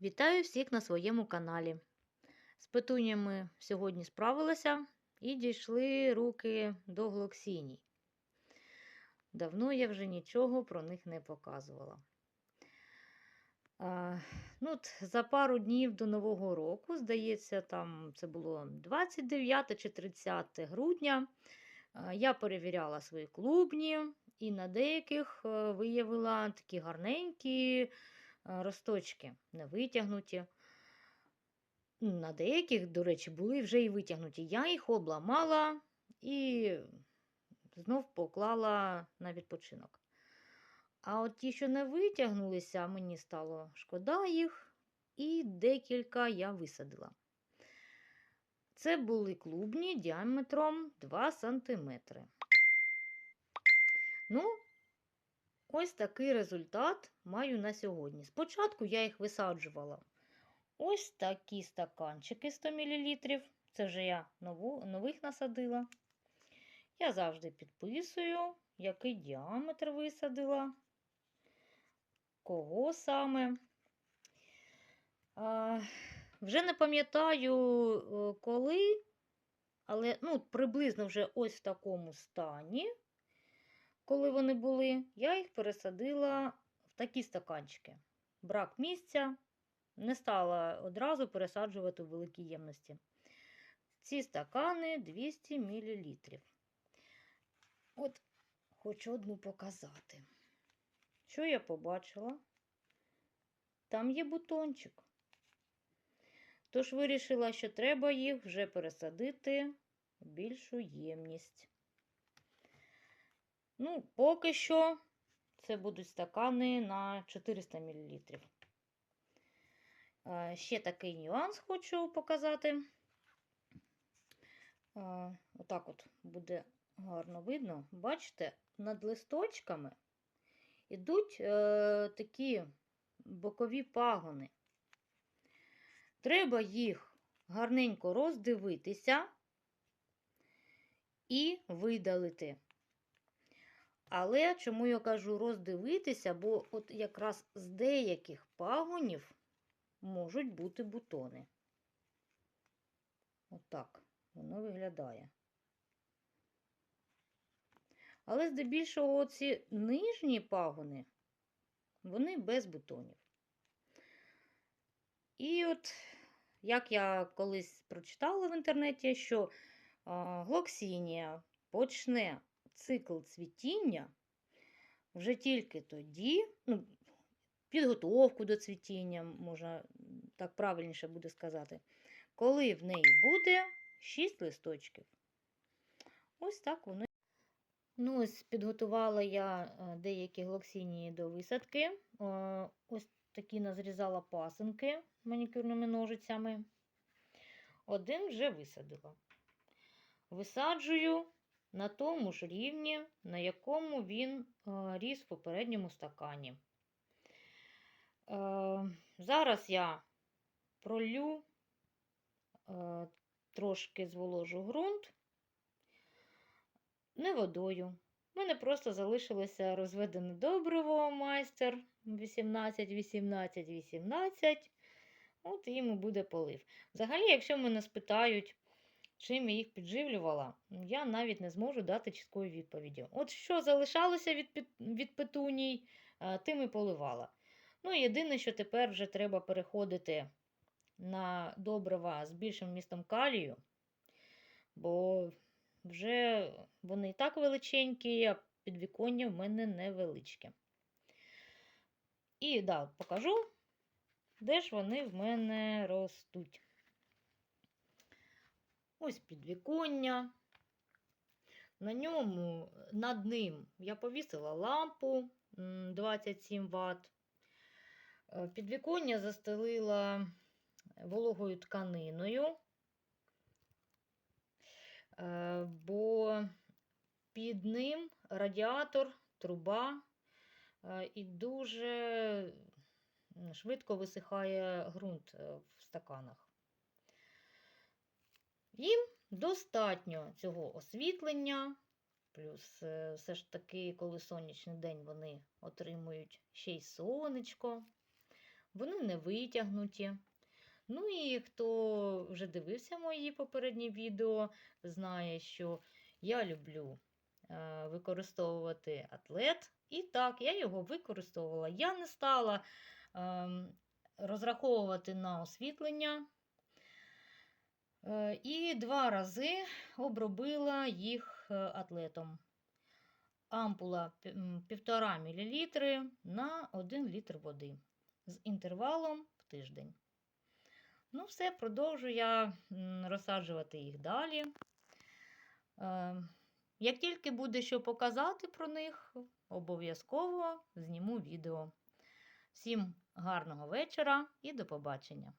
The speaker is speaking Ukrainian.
Вітаю всіх на своєму каналі. З петунями сьогодні справилася і дійшли руки до глоксіній. Давно я вже нічого про них не показувала. А, ну, от за пару днів до Нового року, здається, там це було 29 чи 30 грудня. Я перевіряла свої клубні і на деяких е, виявила такі гарненькі росточки, не витягнуті. На деяких, до речі, були вже і витягнуті. Я їх обламала і знов поклала на відпочинок. А от ті, що не витягнулися, мені стало шкода їх, і декілька я висадила. Це були клубні діаметром 2 см. Ну, ось такий результат маю на сьогодні. Спочатку я їх висаджувала. Ось такі стаканчики 100 мл. Це вже я нову, нових насадила. Я завжди підписую, який діаметр висадила, кого саме. А, вже не пам'ятаю, е, коли, але ну, приблизно вже ось в такому стані, коли вони були, я їх пересадила в такі стаканчики. Брак місця, не стала одразу пересаджувати у великій ємності. Ці стакани 200 мл. От хочу одну показати. Що я побачила? Там є бутончик. Тож вирішила, що треба їх вже пересадити в більшу ємність. Ну, поки що це будуть стакани на 400 мл. Ще такий нюанс хочу показати. Отак от буде гарно видно. Бачите, над листочками йдуть е, такі бокові пагони. Треба їх гарненько роздивитися і видалити. Але чому я кажу роздивитися, бо от якраз з деяких пагонів можуть бути бутони. Отак воно виглядає. Але здебільшого ці нижні пагони, вони без бутонів. І от, як я колись прочитала в інтернеті, що глоксінія почне цикл цвітіння вже тільки тоді, ну, підготовку до цвітіння, можна так правильніше буде сказати, коли в неї буде 6 листочків. Ось так воно. Ну, ось підготувала я е, деякі глоксінії до висадки. Е, Ось такі назрізала пасинки манікюрними ножицями. Один вже висадила. Висаджую на тому ж рівні, на якому він е, ріс в попередньому стакані. Зараз я пролю трошки зволожу ґрунт, не водою. У мене просто залишилося розведене добриво майстер 18, 18, 18. От йому буде полив. Взагалі, якщо мене спитають, чим я їх підживлювала, я навіть не зможу дати чіткої відповіді. От що залишалося від від петуній, тим і поливала. Ну, єдине, що тепер вже треба переходити на добрива з більшим містом калію, бо вже вони і так величенькі, а підвіконня в мене невеличке. І да, покажу, де ж вони в мене ростуть. Ось підвіконня. На ньому, над ним я повісила лампу 27 Вт. Підвіконня застелила вологою тканиною, е, бо під ним радіатор, труба, е, і дуже швидко висихає ґрунт е, в стаканах. Їм достатньо цього освітлення, плюс все ж таки, коли сонячний день вони отримують ще й сонечко вони не витягнуті. Ну і хто вже дивився мої попередні відео, знає, що я люблю е, використовувати атлет. І так, я його використовувала. Я не стала ем, розраховувати на освітлення. Е, І два рази обробила їх е, атлетом. Ампула 1,5 мл на 1 літр води з інтервалом в тиждень. Ну, все, продовжу я розсаджувати їх далі. Е, Як тільки буде що показати про них, обов'язково зніму відео. Всім гарного вечора і до побачення!